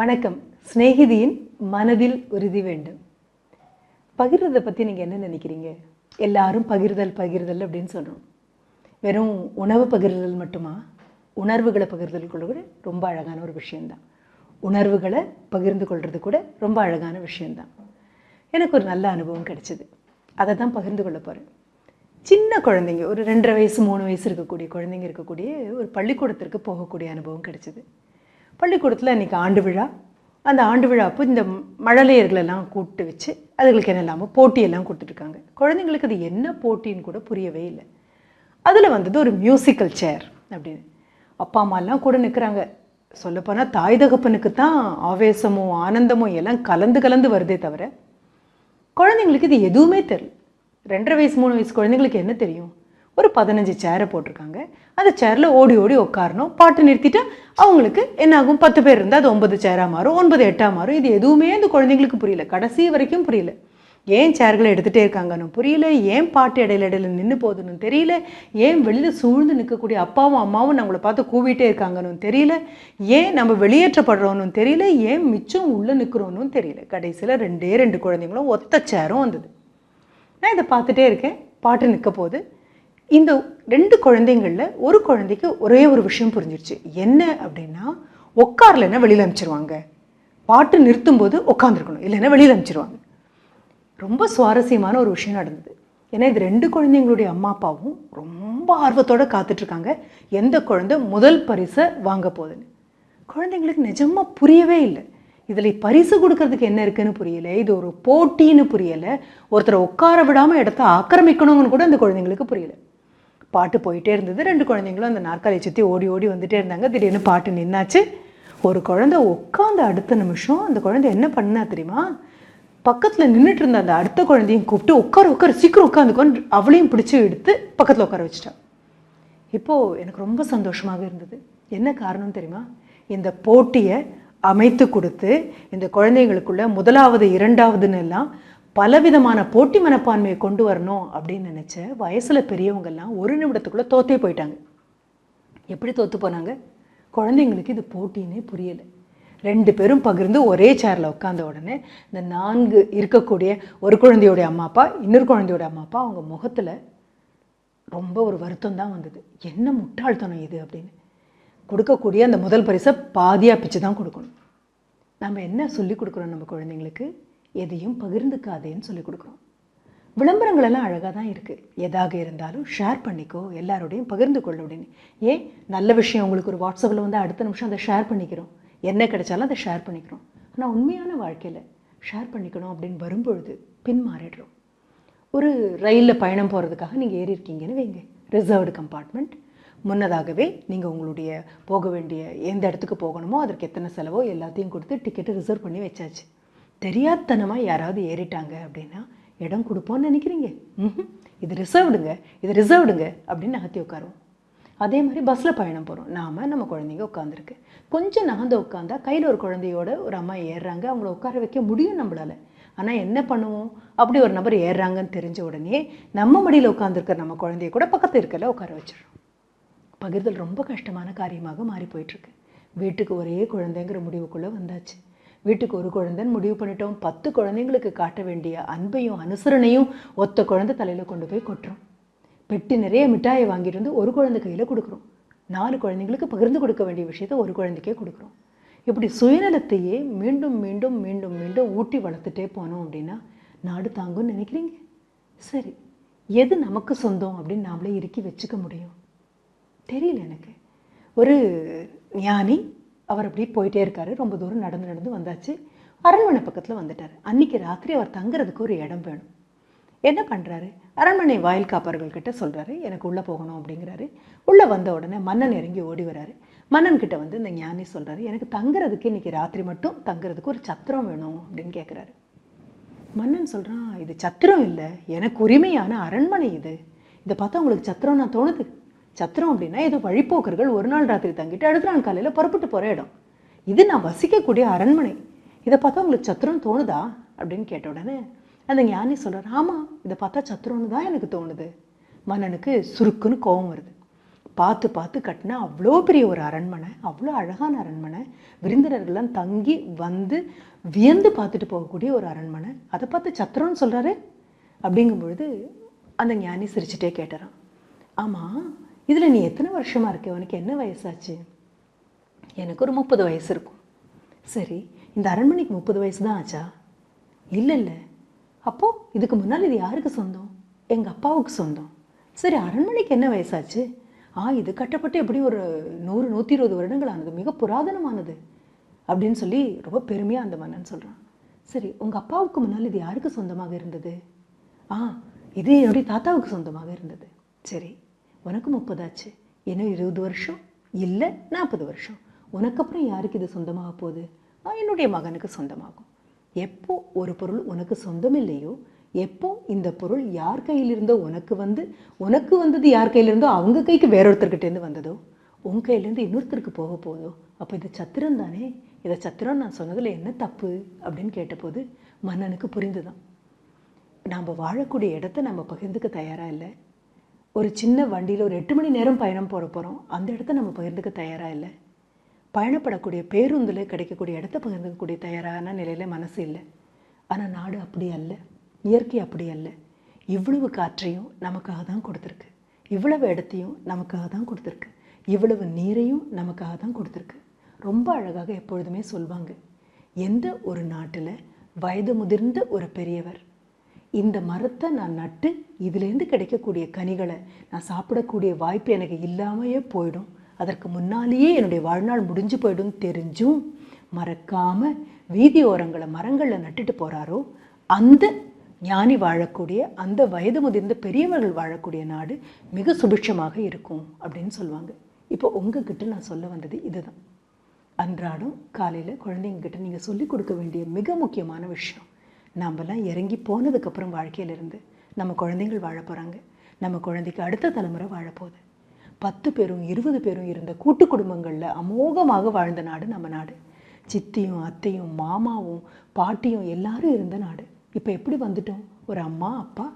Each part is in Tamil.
வணக்கம். சிநேகிதியின் மனதில் உறுதி வேண்டும். பகிர்றதை பற்றி நீங்கள் என்ன நினைக்கிறீங்க? எல்லாரும் பகிர்தல் பகிர்தல் அப்படின்னு சொல்கிறோம் வெறும் உணவு பகிர்தல் மட்டுமா? உணர்வுகளை பகிர்தல் கூட கூட ரொம்ப அழகான ஒரு விஷயந்தான் உணர்வுகளை பகிர்ந்து கொள்வது கூட ரொம்ப அழகான விஷயந்தான் எனக்கு ஒரு நல்ல அனுபவம் கிடைச்சிது. அதை தான் பகிர்ந்து கொள்ள போகிறேன் சின்ன குழந்தைங்க ஒரு ரெண்டரை வயசு மூணு வயசு இருக்கக்கூடிய குழந்தைங்க இருக்கக்கூடிய ஒரு பள்ளிக்கூடத்திற்கு போகக்கூடிய அனுபவம் கிடைச்சிது. பள்ளிக்கூடத்தில் இன்றைக்கி ஆண்டு விழா. அந்த ஆண்டு விழா அப்போ இந்த மழலையர்களெல்லாம் கூப்பிட்டு வச்சு அதுகளுக்கு என்ன இல்லாமல் போட்டியெல்லாம் கொடுத்துட்ருக்காங்க குழந்தைங்களுக்கு அது என்ன போட்டின்னு கூட புரியவே இல்லை. அதில் வந்தது ஒரு மியூசிக்கல் சேர் அப்படின்னு. அப்பா அம்மாலாம் கூட நிற்கிறாங்க சொல்லப்போனால் தாய் தகப்பனுக்கு தான் ஆவேசமும் ஆனந்தமும் எல்லாம் கலந்து கலந்து வருதே தவிர குழந்தைங்களுக்கு இது எதுவுமே தெரியல. ரெண்டரை வயசு மூணு வயசு குழந்தைங்களுக்கு என்ன தெரியும்? ஒரு பதினஞ்சு சேரை போட்டிருக்காங்க. அந்த சேரில் ஓடி ஓடி உட்காரணும் பாட்டு நிறுத்திட்டா அவங்களுக்கு என்ன ஆகும் பத்து பேர் இருந்தால் அது ஒன்பது சேராக மாறும். ஒன்பது எட்டாக மாறும். இது எதுவுமே அந்த குழந்தைங்களுக்கு புரியல. கடைசி வரைக்கும் புரியல. ஏன் சேர்களை எடுத்துகிட்டே இருக்காங்கன்னு புரியல. ஏன் பாட்டு இடையில இடையில நின்று போகுதுன்னு தெரியல. ஏன் வெளியில் சூழ்ந்து நிற்கக்கூடிய அப்பாவும் அம்மாவும் நம்மளை பார்த்து கூவிட்டே இருக்காங்கன்னு தெரியல. ஏன் நம்ம வெளியேற்றப்படுறோன்னு தெரியல. ஏன் மிச்சம் உள்ளே நிற்கிறோன்னு தெரியல. கடைசியில் ரெண்டே ரெண்டு குழந்தைங்களும் ஒத்த சேரும் வந்தது. நான் இதை பார்த்துட்டே இருக்கேன். பாட்டு நிற்க போகுது. இந்த ரெண்டு குழந்தைங்களில் ஒரு குழந்தைக்கு ஒரே ஒரு விஷயம் புரிஞ்சிருச்சு. என்ன அப்படின்னா உட்காரலைன்னா வெளியில் அனுப்பிச்சிருவாங்க. பாட்டு நிறுத்தும்போது உட்காந்துருக்கணும் இல்லைன்னா வெளியில் அனுப்பிச்சிருவாங்க. ரொம்ப சுவாரஸ்யமான ஒரு விஷயம் நடந்தது. ஏன்னா இது ரெண்டு குழந்தைங்களுடைய அம்மா அப்பாவும் ரொம்ப ஆர்வத்தோடு காத்துட்ருக்காங்க. எந்த குழந்தை முதல் பரிசை வாங்க போகுதுன்னு. குழந்தைங்களுக்கு நிஜமாக புரியவே இல்லை. இதில் பரிசு கொடுக்கறதுக்கு என்ன இருக்குன்னு புரியல. இது ஒரு போட்டின்னு புரியலை. ஒருத்தரை உட்கார விடாமல் இடத்த ஆக்கிரமிக்கணுங்கன்னு கூட அந்த குழந்தைங்களுக்கு புரியலை. பாட்டு போயிட்டே இருந்தது. ரெண்டு குழந்தைங்களும் அந்த நாற்காலியை சுற்றி ஓடி ஓடி வந்துட்டே இருந்தாங்க. திடீர்னு பாட்டு நின்னாச்சு. ஒரு குழந்தை உட்காந்து அடுத்த நிமிஷம் அந்த குழந்தை என்ன பண்ணா தெரியுமா? பக்கத்தில் நின்றுட்டு இருந்த அந்த அடுத்த குழந்தையும் கூப்பிட்டு உட்கார உட்கார சீக்கிரம் உட்காந்துக்கோன்னு அவளையும் பிடிச்சி எடுத்து பக்கத்தில் உட்கார வச்சிட்டான் இப்போது எனக்கு ரொம்ப சந்தோஷமாக இருந்தது. என்ன காரணம் தெரியுமா? இந்த போட்டியை அமைத்து கொடுத்து இந்த குழந்தைங்களுக்குள்ள முதலாவது இரண்டாவதுன்னு எல்லாம் பலவிதமான போட்டி மனப்பான்மையை கொண்டு வரணும் அப்படின்னு நினச்ச வயசில் பெரியவங்கெல்லாம் ஒரு நிமிடத்துக்குள்ளே தோத்தே போயிட்டாங்க. எப்படி தோற்று போனாங்க? குழந்தைங்களுக்கு இது போட்டின்னே புரியலை. ரெண்டு பேரும் பகிர்ந்து ஒரே சேரில் உட்காந்த உடனே இந்த நான்கு இருக்கக்கூடிய ஒரு குழந்தையோடைய அம்மா அப்பா இன்னொரு குழந்தையோட அம்மா அப்பா அவங்க முகத்தில் ரொம்ப ஒரு வருத்தம் தான் வந்தது. என்ன முட்டாள்தனம் இது? அப்படின்னு. கொடுக்கக்கூடிய அந்த முதல் பரிசை பாதியாக பிச்சு தான் கொடுக்கணும். நம்ம என்ன சொல்லி கொடுக்குறோம் நம்ம குழந்தைங்களுக்கு? எதையும் பகிர்ந்துக்காதேன்னு சொல்லி கொடுக்குறோம். விளம்பரங்கள் எல்லாம் அழகாக தான் இருக்குது எதாக இருந்தாலும் ஷேர் பண்ணிக்கோ எல்லாரோடையும் பகிர்ந்து கொள்ள அப்படின்னு. ஏன்? நல்ல விஷயம் உங்களுக்கு ஒரு வாட்ஸ்அப்பில் வந்து அடுத்த நிமிஷம் அதை ஷேர் பண்ணிக்கிறோம். என்ன கிடைச்சாலும் அதை ஷேர் பண்ணிக்கிறோம். ஆனால் உண்மையான வாழ்க்கையில் ஷேர் பண்ணிக்கணும் அப்படின்னு வரும்பொழுது பின் மாறிடுறோம். ஒரு ரயிலில் பயணம் போகிறதுக்காக நீங்கள் ஏறி இருக்கீங்கன்னு வைங்க. ரிசர்வ்டு கம்பார்ட்மெண்ட் முன்னதாகவே நீங்கள் உங்களுடைய போக வேண்டிய எந்த இடத்துக்கு போகணுமோ அதற்கு எத்தனை செலவோ எல்லாத்தையும் கொடுத்து டிக்கெட்டு ரிசர்வ் பண்ணி வச்சாச்சு. தெரியாதனமாக யாராவது ஏறிட்டாங்க அப்படின்னா இடம் கொடுப்போம்னு நினைக்கிறீங்க? ம்ஹும். இது ரிசர்வ்டுங்க இது ரிசர்வ்டுங்க அப்படின்னு நகர்த்தி உட்காருவோம். அதே மாதிரி பஸ்ஸில் பயணம் போகிறோம் நாம் நம்ம குழந்தைங்க உட்காந்துருக்கு கொஞ்சம் நகர்ந்து உட்காந்தா கையில் ஒரு குழந்தையோட ஒரு அம்மா ஏறுறாங்க. அவங்கள உட்கார வைக்க முடியும் நம்மளால். ஆனால் என்ன பண்ணுவோம்? அப்படி ஒரு நபர் ஏறுறாங்கன்னு தெரிஞ்ச உடனே நம்ம மடியில் உட்காந்துருக்கிற நம்ம குழந்தைய கூட பக்கத்து இருக்கல உட்கார வச்சிடுறோம். பகிர்தல் ரொம்ப கஷ்டமான காரியமாக மாறி போயிட்டுருக்கு வீட்டுக்கு ஒரே குழந்தைங்கிற முடிவுக்குள்ளே வந்தாச்சு. வீட்டுக்கு ஒரு குழந்தைன்னு முடிவு பண்ணிட்டோம். பத்து குழந்தைங்களுக்கு காட்ட வேண்டிய அன்பையும் அனுசரணையும் ஒத்த குழந்தை தலையில் கொண்டு போய் கொட்டுறோம். பெட்டி நிறைய மிட்டாயை வாங்கிட்டு வந்து ஒரு குழந்தை கையில் கொடுக்குறோம். நாலு குழந்தைங்களுக்கு பகிர்ந்து கொடுக்க வேண்டிய விஷயத்த ஒரு குழந்தைக்கே கொடுக்குறோம். இப்படி சுயநலத்தையே மீண்டும் மீண்டும் மீண்டும் மீண்டும் ஊட்டி வளர்த்துட்டே போனோம் அப்படின்னா நாடு தாங்கும்னு நினைக்கிறீங்க? சரி. எது நமக்கு சொந்தம் அப்படின்னு நாமளே இறுக்கி வச்சுக்க முடியும்? தெரியல எனக்கு. ஒரு ஞானி அவர் அப்படியே போயிட்டே இருக்காரு. ரொம்ப தூரம் நடந்து நடந்து வந்தாச்சு. அரண்மனை பக்கத்தில் வந்துட்டார். அன்னைக்கு ராத்திரி அவர் தங்குறதுக்கு ஒரு இடம் வேணும். என்ன பண்ணுறாரு அரண்மனை வாயில் காப்பர்கள்கிட்ட சொல்கிறாரு எனக்கு உள்ளே போகணும் அப்படிங்கிறாரு. உள்ளே வந்த உடனே மன்னன் இறங்கி ஓடி வராரு. மன்னன்கிட்ட வந்து இந்த ஞானி சொல்கிறாரு எனக்கு தங்குறதுக்கு இன்றைக்கி ராத்திரி மட்டும் தங்குறதுக்கு ஒரு சத்திரம் வேணும் அப்படின்னு கேட்குறாரு மன்னன் சொல்கிறான் இது சத்திரம் இல்லை. எனக்கு உரிமையான அரண்மனை இது. இதை பார்த்தா உங்களுக்கு சத்திரம் நான் தோணுது. சத்திரம் அப்படின்னா ஏதோ வழிப்போக்கர்கள் ஒரு நாள் ராத்திரி தங்கிட்டு அடுத்த நாள் காலையில் புறப்பட்டு போகிற இடம். இது நான் வசிக்கக்கூடிய அரண்மனை. இதை பார்த்தா உங்களுக்கு சத்திரம் தோணுதா? அப்படின்னு கேட்ட உடனே அந்த ஞானி சொல்கிறார் ஆமாம் இதை பார்த்தா சத்திரம்னு தான் எனக்கு தோணுது. மன்னனுக்கு சுருக்குன்னு கோபம் வருது. பார்த்து பார்த்து கட்டினா அவ்வளோ பெரிய ஒரு அரண்மனை அவ்வளோ அழகான அரண்மனை. விருந்தினர்கள்லாம் தங்கி வந்து வியந்து பார்த்துட்டு போகக்கூடிய ஒரு அரண்மனை. அதை பார்த்து சத்திரம்னு சொல்கிறாரு அப்படிங்கும் பொழுது அந்த ஞானி சிரிச்சுட்டே கேட்டுறான் ஆமாம் இதில் நீ எத்தனை வருஷமாக இருக்க? உனக்கு என்ன வயசாச்சு? எனக்கு ஒரு முப்பது வயசு இருக்கும். சரி இந்த அரண்மனைக்கு முப்பது வயசு தான் ஆச்சா? இல்லை இல்லை. அப்போது இதுக்கு முன்னால் இது யாருக்கு சொந்தம்? எங்கள் அப்பாவுக்கு சொந்தம். சரி அரண்மனைக்கு என்ன வயசாச்சு? ஆ இது கட்டப்பட்டு எப்படி ஒரு நூறு நூற்றி இருபது வருடங்கள் ஆனது? மிக புராதனமானது. அப்படின்னு சொல்லி ரொம்ப பெருமையாக அந்த மன்னன் சொல்கிறான் சரி உங்கள் அப்பாவுக்கு முன்னால் இது யாருக்கு சொந்தமாக இருந்தது? ஆ இது என்னுடைய தாத்தாவுக்கு சொந்தமாக இருந்தது. சரி உனக்கு முப்பதாச்சு. இன்னும் இருபது வருஷம்? இல்லை நாற்பது வருஷம். உனக்கு அப்புறம் யாருக்கு இது சொந்தமாக போகுது? என்னுடைய மகனுக்கு சொந்தமாகும். எப்போ ஒரு பொருள் உனக்கு சொந்தம் இல்லையோ எப்போ இந்த பொருள் யார் கையிலிருந்தோ உனக்கு வந்து உனக்கு வந்தது யார் கையிலிருந்தோ அவங்க கைக்கு வேறொருத்தர்கிட்டேருந்து வந்ததோ உன் கையிலேருந்து இன்னொருத்தருக்கு போக போதோ அப்போ இது சத்திரம் தானே? இதை சத்திரம் நான் சொன்னதில் என்ன தப்பு? அப்படின்னு கேட்டபோது மன்னனுக்கு புரிந்துதான். நாம் வாழக்கூடிய இடத்த நம்ம பகிர்ந்துக்க தயாராக இல்லை? ஒரு சின்ன வண்டியில் ஒரு எட்டு மணி நேரம் பயணம் போட போகிறோம் அந்த இடத்த நம்ம பகிர்ந்துக்க தயாராக இல்லை? பயணப்படக்கூடிய பேருந்தில் கிடைக்கக்கூடிய இடத்த பகிர்ந்துக்கக்கூடிய தயாரான நிலையில் மனசு இல்லை. ஆனால் நாடு அப்படி அல்ல. இயற்கை அப்படி அல்ல. இவ்வளவு காற்றையும் நமக்காக தான் கொடுத்துருக்கு. இவ்வளவு இடத்தையும் நமக்காக தான் கொடுத்துருக்கு. இவ்வளவு நீரையும் நமக்காக தான் கொடுத்துருக்கு. ரொம்ப அழகாக எப்பொழுதுமே சொல்வாங்க. எந்த ஒரு நாட்டில் வயது முதிர்ந்த ஒரு பெரியவர் இந்த மரத்தை நான் நட்டு இதுலேருந்து கிடைக்கக்கூடிய கனிகளை நான் சாப்பிடக்கூடிய வாய்ப்பு எனக்கு இல்லாமையே போயிடும். அதற்கு முன்னாலேயே என்னுடைய வாழ்நாள் முடிஞ்சு போயிடும் தெரிஞ்சும் மறக்காமல் வீதி ஓரங்களை மரங்களில் நட்டுட்டு போகிறாரோ அந்த ஞானி வாழக்கூடிய அந்த வயது முதிர்ந்த பெரியவர்கள் வாழக்கூடிய நாடு மிக சுபிட்சமாக இருக்கும் அப்படின்னு சொல்லுவாங்க. இப்போ உங்ககிட்ட நான் சொல்ல வந்தது இதுதான். அன்றாடம் காலையில் குழந்தைங்கக்கிட்ட நீங்கள் சொல்லிக் கொடுக்க வேண்டிய மிக முக்கியமான விஷயம். நாமெல்லாம் இறங்கி போனதுக்கப்புறம் வாழ்க்கையிலிருந்து நம்ம குழந்தைகள் வாழ போகிறாங்க நம்ம குழந்தைக்கு அடுத்த தலைமுறை வாழப்போகுது பத்து பேரும் இருபது பேரும் இருந்த கூட்டு குடும்பங்களில் அமோகமாக வாழ்ந்த நாடு நம்ம நாடு. சித்தியும் அத்தையும் மாமாவும் பாட்டியும் எல்லாரும் இருந்த நாடு. இப்போ எப்படி வந்துட்டோம்? ஒரு அம்மா அப்பா.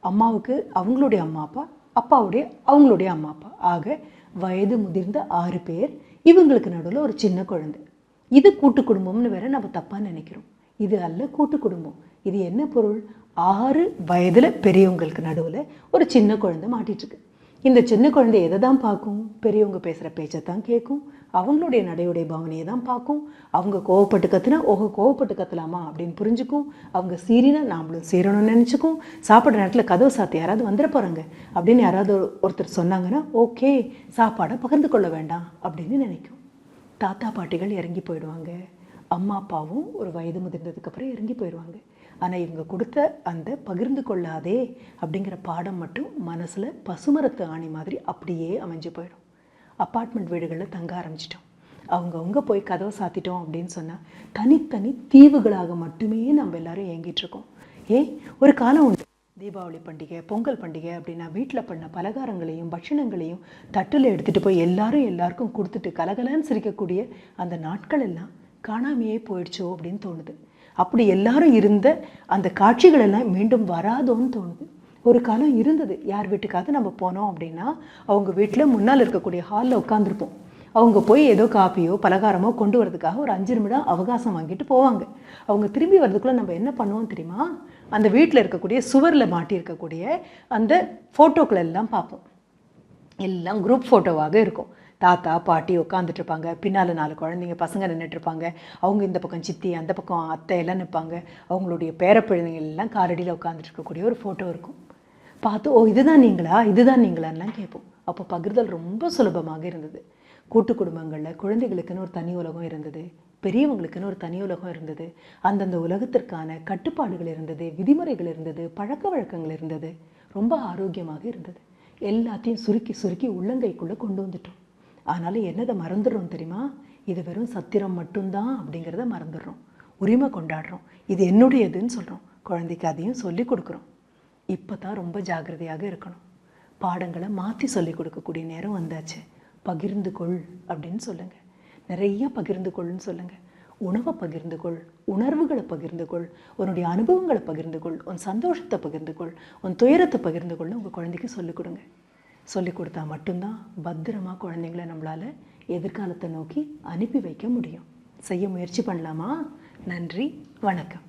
அம்மாவுக்கு அவங்களுடைய அம்மா அப்பா. அப்பாவுடைய அவங்களுடைய அம்மா அப்பா. ஆக வயது முதிர்ந்த ஆறு பேர். இவங்களுக்கு நடுவில் ஒரு சின்ன குழந்தை. இது கூட்டு குடும்பம்னு வேற நம்ம தப்பாக நினைக்கிறோம். இது அல்ல கூட்டு குடும்பம். இது என்ன பொருள்? ஆறு வயதில் பெரியவங்களுக்கு நடுவில் ஒரு சின்ன குழந்தை மாட்டிகிட்ருக்கு இந்த சின்ன குழந்தை எதை தான் பார்க்கும்? பெரியவங்க பேசுகிற பேச்சை தான் கேட்கும். அவங்களுடைய நடையுடைய பவனையை தான் பார்க்கும். அவங்க கோவப்பட்டு கத்துனா ஓஹோ கோவப்பட்டு கத்தலாமா அப்படின்னு புரிஞ்சுக்கும். அவங்க சீரினா நாமளும் சீரணும்னு நினச்சிக்கும். சாப்பிட்ற நேரத்தில் கதவு சாத்தி யாராவது வந்துட போகிறாங்க அப்படின்னு யாராவது ஒருத்தர் சொன்னாங்கன்னா ஓகே சாப்பாடை பகிர்ந்து கொள்ள வேண்டாம் அப்படின்னு நினைக்கும். தாத்தா பாட்டிகள் இறங்கி போயிடுவாங்க. அம்மா அப்பாவும் ஒரு வயது முதிர்ந்ததுக்கப்புறம் இறங்கி போயிடுவாங்க ஆனால் இவங்க கொடுத்த அந்த பகிர்ந்து கொள்ளாதே அப்படிங்கிற பாடம் மட்டும் மனசில் பசுமரத்து ஆணி மாதிரி அப்படியே அமைஞ்சு போயிடும். அப்பார்ட்மெண்ட் வீடுகளில் தங்க ஆரம்பிச்சிட்டோம். அவங்கவுங்க போய் கதவை சாத்திட்டோம் அப்படின்னு சொன்னால் தனித்தனி தீவுகளாக மட்டுமே நம்ம எல்லாரும் இயங்கிட்டுருக்கோம் ஏ ஏன் ஒரு காலம் உண்டு. தீபாவளி பண்டிகை பொங்கல் பண்டிகை அப்படின்னா வீட்டில் பண்ண பலகாரங்களையும் பட்சணங்களையும் தட்டில் எடுத்துகிட்டு போய் எல்லாரும் எல்லாருக்கும் கொடுத்துட்டு கலகலன்னு சிரிக்கக்கூடிய அந்த நாட்கள் எல்லாம் காணாமையே போயிடுச்சோ அப்படின்னு தோணுது. அப்படி எல்லாரும் இருந்த அந்த காட்சிகள் எல்லாம் மீண்டும் வராதோன்னு தோணுது. ஒரு காலம் இருந்தது. யார் வீட்டுக்காவது நம்ம போனோம் அப்படின்னா அவங்க வீட்டில் முன்னால் இருக்கக்கூடிய ஹாலில் உட்காந்துருப்போம் அவங்க போய் ஏதோ காப்பியோ பலகாரமோ கொண்டு வரதுக்காக ஒரு அஞ்சு நிமிடம் அவகாசம் வாங்கிட்டு போவாங்க. அவங்க திரும்பி வர்றதுக்குள்ளே நம்ம என்ன பண்ணுவோம் தெரியுமா? அந்த வீட்டில் இருக்கக்கூடிய சுவரில் மாட்டி இருக்கக்கூடிய அந்த ஃபோட்டோக்கள் எல்லாம் பார்ப்போம். எல்லாம் குரூப் ஃபோட்டோவாக இருக்கும். தாத்தா பாட்டி உட்காந்துட்டு இருப்பாங்க பின்னால் நாலு குழந்தைங்க பசங்க நின்றுட்டு இருப்பாங்க அவங்க இந்த பக்கம் சித்தி அந்த பக்கம் அத்தை எல்லாம் நிற்பாங்க. அவங்களுடைய பேரப்பிள்ளைங்க எல்லாம் காரடியில் உட்காந்துட்டு இருக்கக்கூடிய ஒரு ஃபோட்டோ இருக்கும். பார்த்து ஓ இதுதான் நீங்களா? இதுதான் நீங்களான்லாம் கேட்போம். அப்போ பகிர்தல் ரொம்ப சுலபமாக இருந்தது. கூட்டு குடும்பங்களில் குழந்தைகளுக்குன்னு ஒரு தனி உலகம் இருந்தது. பெரியவங்களுக்குன்னு ஒரு தனி உலகம் இருந்தது. அந்தந்த உலகத்திற்கான கட்டுப்பாடுகள் இருந்தது. விதிமுறைகள் இருந்தது. பழக்க வழக்கங்கள் இருந்தது. ரொம்ப ஆரோக்கியமாக இருந்தது. எல்லாத்தையும் சுருக்கி சுருக்கி உள்ளங்கைக்குள்ளே கொண்டு வந்துட்டோம். ஆனாலும் என்னதை மறந்துடுறோம் தெரியுமா? இது வெறும் சத்திரம் மட்டும்தான் அப்படிங்கிறத மறந்துடுறோம். உரிமை கொண்டாடுறோம். இது என்னுடையதுன்னு சொல்கிறோம் குழந்தைக்கு அதையும் சொல்லி கொடுக்குறோம். இப்போ தான் ரொம்ப ஜாக்கிரதையாக இருக்கணும். பாடங்களை மாற்றி சொல்லி கொடுக்கக்கூடிய நேரம் வந்தாச்சு. பகிர்ந்து கொள் அப்படின்னு சொல்லுங்கள் நிறைய பகிர்ந்து கொள்னு சொல்லுங்கள் உணவை பகிர்ந்து கொள். உணர்வுகளை பகிர்ந்து கொள். உன்னுடைய அனுபவங்களை பகிர்ந்து கொள். உன் சந்தோஷத்தை பகிர்ந்து கொள். உன் துயரத்தை பகிர்ந்து கொள்னு உங்கள் குழந்தைக்கு சொல்லிக் கொடுங்க. சொல்லி கொடுத்தா மட்டும்தான் பத்திரமா குழந்தைங்கள நம்மளால் எதிர்காலத்தை நோக்கி அனுப்பி வைக்க முடியும். செய்ய முயற்சி பண்ணலாமா? நன்றி வணக்கம்.